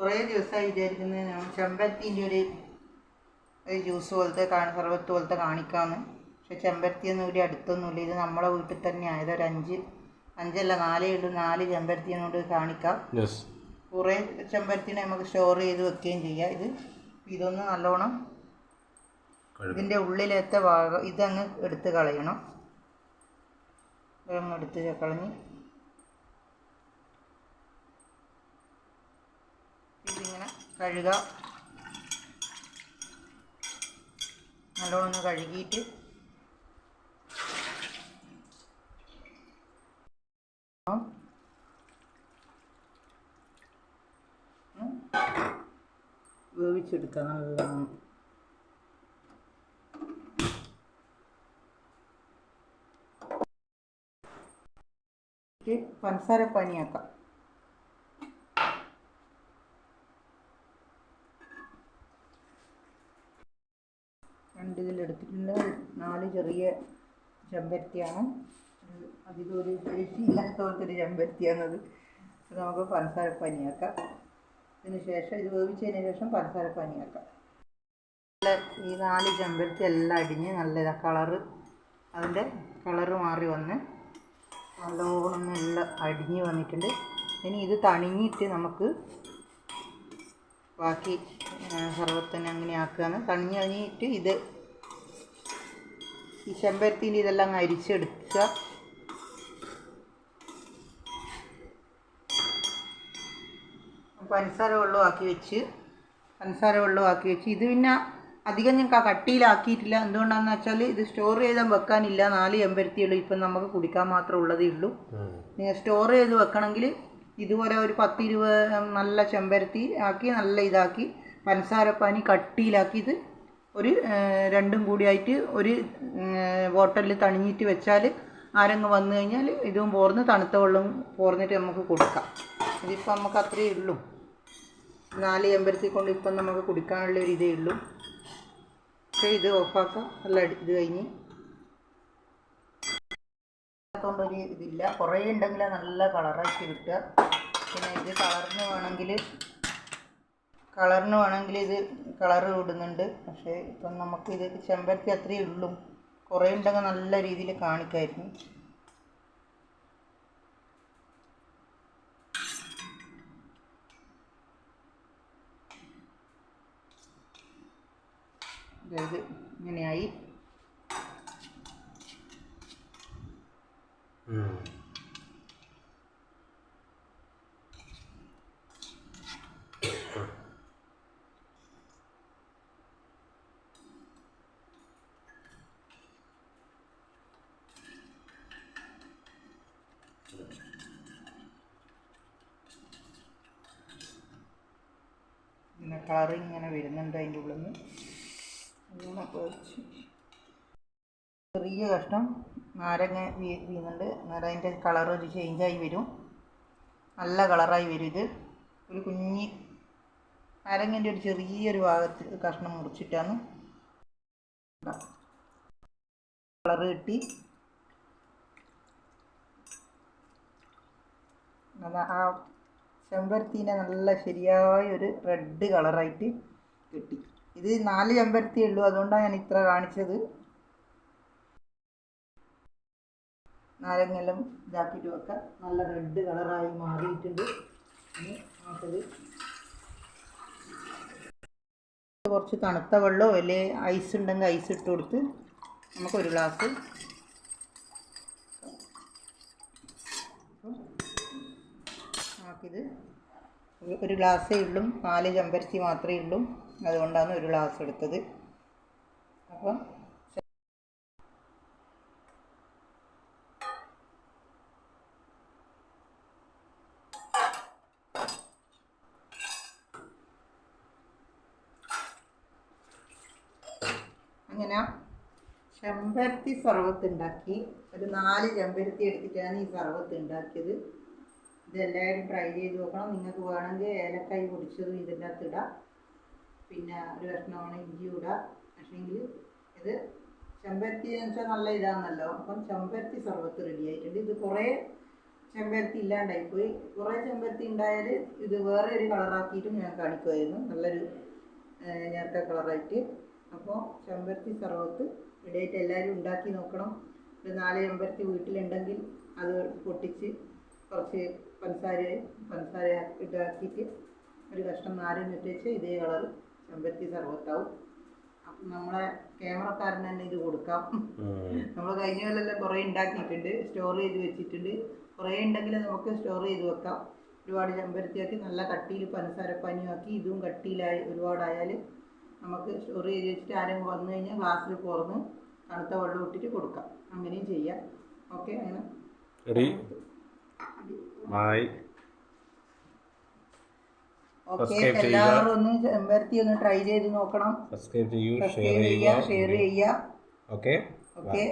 കുറേ ദിവസമായി വിചാരിക്കുന്നത് ചെമ്പരത്തിന്റെ ഒരു ജ്യൂസ് പോലത്തെ കാണി സർബത്ത് പോലത്തെ കാണിക്കാമെന്ന് പക്ഷെ ചെമ്പരത്തിയൊന്നും ഇവിടെ അടുത്തൊന്നുമില്ല. ഇത് നമ്മളെ വീട്ടിൽ തന്നെ ആയത് ഒരു അഞ്ച് അഞ്ചല്ല നാലേ ഉള്ളൂ. നാല് ചെമ്പരത്തിനോട് കാണിക്കാം. കുറേ ചെമ്പരത്തിനെ നമുക്ക് സ്റ്റോർ ചെയ്ത് വെക്കുകയും ചെയ്യാം. ഇത് ഇതൊന്ന് നല്ലോണം ഇതിന്റെ ഉള്ളിലത്തെ ഭാഗം ഇതങ്ങ് എടുത്ത് കളയണം. ഇതങ്ങ് എടുത്ത് കളഞ്ഞ് ഇതിങ്ങനെ കഴുകുക നല്ലോണം ഒന്ന് കഴുകിയിട്ട്. വേവിച്ചെടുക്കുക നല്ലോണം. പഞ്ചസാര പനിയാക്കാം. രണ്ട് ഇതിലെടുത്തിട്ടുണ്ട് നാല് ചെറിയ ചെമ്പരത്തിയാണ്. അതിലൊരു ഇല്ലാത്ത പോലത്തെ ഒരു ചെമ്പരത്തിയാണത് നമുക്ക് പഞ്ചസാര പനിയാക്കാം ഇതിന് ശേഷം ഇത് വേവിച്ചതിന് ശേഷം പഞ്ചസാര പനിയാക്കാം നല്ല ഈ നാല് ചെമ്പരത്തി എല്ലാം അടിഞ്ഞ് നല്ല കളറ്. അതിന്റെ കളറ് മാറി വന്ന് നല്ലോണം നല്ല അടിഞ്ഞ് വന്നിട്ടുണ്ട്. ഇനി ഇത് തണിഞ്ഞിട്ട് നമുക്ക് ബാക്കി സർവത്തിന് അങ്ങനെ ആക്കുകയാണ്. തണിഞ്ഞ് കഴിഞ്ഞിട്ട് ഇത് ഈ ചെമ്പരത്തിന്റെ ഇതെല്ലാം അരിച്ചെടുക്കുക. പഞ്ചസാര വെള്ളമാക്കി വെച്ച് പഞ്ചസാര വെള്ളമാക്കി വെച്ച്. ഇത് പിന്നെ അധികം ഞാൻ ആ കട്ടിയിലാക്കിയിട്ടില്ല. എന്തുകൊണ്ടാണെന്ന് വെച്ചാൽ ഇത് സ്റ്റോർ ചെയ്താൽ വെക്കാനില്ല. നാല് ചെമ്പരത്തിയുള്ളൂ ഇപ്പം നമുക്ക് കുടിക്കാൻ മാത്രമേ ഉള്ളതേ ഉള്ളൂ. നിങ്ങൾ സ്റ്റോർ ചെയ്ത് വെക്കണമെങ്കിൽ ഇതുപോലെ ഒരു പത്തിരുപത് നല്ല ചെമ്പരത്തി ആക്കി നല്ല ഇതാക്കി പഞ്ചസാരപ്പാനി കട്ടിയിലാക്കിയത് ഒരു രണ്ടും കൂടിയായിട്ട് ഒരു ബോട്ടലിൽ തണിഞ്ഞിട്ട് വെച്ചാൽ ആരെങ്കിലും വന്നു കഴിഞ്ഞാൽ ഇതും പോർന്ന് തണുത്ത വെള്ളം പോർന്നിട്ട് നമുക്ക് കൊടുക്കാം. ഇതിപ്പോൾ നമുക്ക് അത്രയേ ഉള്ളൂ. നാല് എമ്പരത്തിൽ കൊണ്ട് ഇപ്പം നമുക്ക് കുടിക്കാനുള്ള ഒരു ഇതേ ഉള്ളൂ. പക്ഷേ ഇത് ഓഫാക്കാം. നല്ല ഇത് കഴിഞ്ഞ്. തൊണ്ടൊരു ഇതില്ല. കുറേ ഉണ്ടെങ്കിൽ നല്ല കളറാക്കി കിട്ടുക. പിന്നെ ഇത് കളറിന് വേണമെങ്കിൽ കളറിന് വേണമെങ്കിൽ ഇത് കളർ ഇടുന്നുണ്ട്. പക്ഷേ ഇപ്പം നമുക്ക് ഇത് ചെമ്പരത്തി അത്രയേ ഉള്ളൂ. കുറേ ഉണ്ടെങ്കിൽ നല്ല രീതിയിൽ കാണിക്കായിരുന്നു. ഇത് ഇങ്ങനെയായി ഇങ്ങനെ കളർ ഇങ്ങനെ വരുന്നുണ്ട് അതിന്റെ ഉള്ളിൽ നിന്ന് ചെറിയ കഷ്ണം നാരങ്ങ വീ വീഴുന്നുണ്ട് അന്നേരം അതിന്റെ കളർ ഒരു ചേഞ്ചായി വരും. നല്ല കളറായി വരും ഇത്. ഒരു കുഞ്ഞി നാരങ്ങന്റെ ഒരു ചെറിയൊരു ഭാഗത്ത് കഷ്ണം മുറിച്ചിട്ടാണ് കളറ് കിട്ടി. അതാ ആ ചെമ്പരത്തീനെ നല്ല ശരിയായ ഒരു റെഡ് കളറായിട്ട് കിട്ടി. ഇത് നാല് ചെമ്പരത്തി ഉള്ളൂ. അതുകൊണ്ടാണ് ഞാൻ ഇത്ര കാണിച്ചത്. നാരങ്ങെല്ലാം ഇതാക്കിയിട്ട് ഒക്കെ നല്ല റെഡ് കളറായി മാറിയിട്ടുണ്ട്. ഇനി കുറച്ച് തണുത്ത വെള്ളമോ അല്ലെങ്കിൽ ഐസ് ഉണ്ടെങ്കിൽ ഐസ് ഇട്ട് കൊടുത്ത് നമുക്കൊരു ഗ്ലാസ് ഒരു- ഒരു ഗ്ലാസ്സേ ഉള്ളൂ. നാല് ചെമ്പരത്തി മാത്രമേ ഉള്ളൂ. അതുകൊണ്ടാണ് ഒരു ഗ്ലാസ് എടുത്തത്. അപ്പം അങ്ങനെ ചെമ്പരത്തി സർവത്ത് ഉണ്ടാക്കി ഒരു നാല് ചെമ്പരത്തി എടുത്തിട്ടാണ് ഈ സർവത്ത് ഉണ്ടാക്കിയത് ഇതെല്ലാവരും ട്രൈ ചെയ്ത് നോക്കണം. നിങ്ങൾക്ക് വേണമെങ്കിൽ ഏലക്കായി പൊടിച്ചതും ഇതിന്റെ അകത്ത് ഇടാം. പിന്നെ ഒരു കഷ്ണമാണ് ഇഞ്ചി ഇടാം. പക്ഷേങ്കിൽ ഇത് ചെമ്പരത്തി എന്ന് വെച്ചാൽ നല്ല ഇതാണല്ലോ. അപ്പം ചെമ്പരത്തി സർവത്ത് റെഡി ആയിട്ടുണ്ട്. ഇത് കുറേ ചെമ്പരത്തി ഇല്ലാണ്ടായി പോയി. കുറേ ചെമ്പരത്തി ഉണ്ടായാൽ ഇത് വേറെ ഒരു കളറാക്കിയിട്ടും ഞാൻ കാണിക്കുമായിരുന്നു. നല്ലൊരു നേരത്തെ കളറായിട്ട് അപ്പോൾ ചെമ്പരത്തി സർവത്ത് റെഡിയായിട്ട് എല്ലാവരും ഉണ്ടാക്കി നോക്കണം. ഒരു നാല് ചെമ്പരത്തി വീട്ടിലുണ്ടെങ്കിൽ അത് പൊട്ടിച്ച് കുറച്ച് പഞ്ചസാര പഞ്ചസാര ഇതാക്കിയിട്ട് ഒരു കഷ്ണം നാരങ്ങ ഇട്ടേച്ച് ഇതേ കളർ ചെമ്പരത്തി സർവത്താവും. അപ്പം നമ്മളെ ക്യാമറക്കാരൻ തന്നെ ഇത് കൊടുക്കാം. നമ്മൾ കഴിഞ്ഞ കൊല്ലം കുറേ ഉണ്ടാക്കിയിട്ടുണ്ട് സ്റ്റോർ ചെയ്ത് വെച്ചിട്ടുണ്ട്. കുറേ ഉണ്ടെങ്കിൽ നമുക്ക് സ്റ്റോർ ചെയ്ത് വെക്കാം. ഒരുപാട് ചെമ്പരത്തിയാക്കി നല്ല കട്ടിയിൽ പഞ്ചസാര പനിയാക്കി ഇതും കട്ടിയിലായി ഒരുപാടായാൽ നമുക്ക് സ്റ്റോർ ചെയ്ത് വെച്ചിട്ട് ആരെങ്കിലും വന്നു കഴിഞ്ഞാൽ ഗ്ലാസ്സിൽ തുറന്ന് തണുത്ത വെള്ളം ഇട്ടിട്ട് കൊടുക്കാം. അങ്ങനെയും ചെയ്യാം. ഓക്കെ അങ്ങനെ. ചെയ്യുക. എല്ലാവരും ഒന്ന് ചെമ്പരത്തി ഒന്ന് ട്രൈ ചെയ്ത് നോക്കണം. സബ്സ്ക്രൈബ് ചെയ്യൂ ഷെയർ ചെയ്യുക ഓക്കെ ഓക്കെ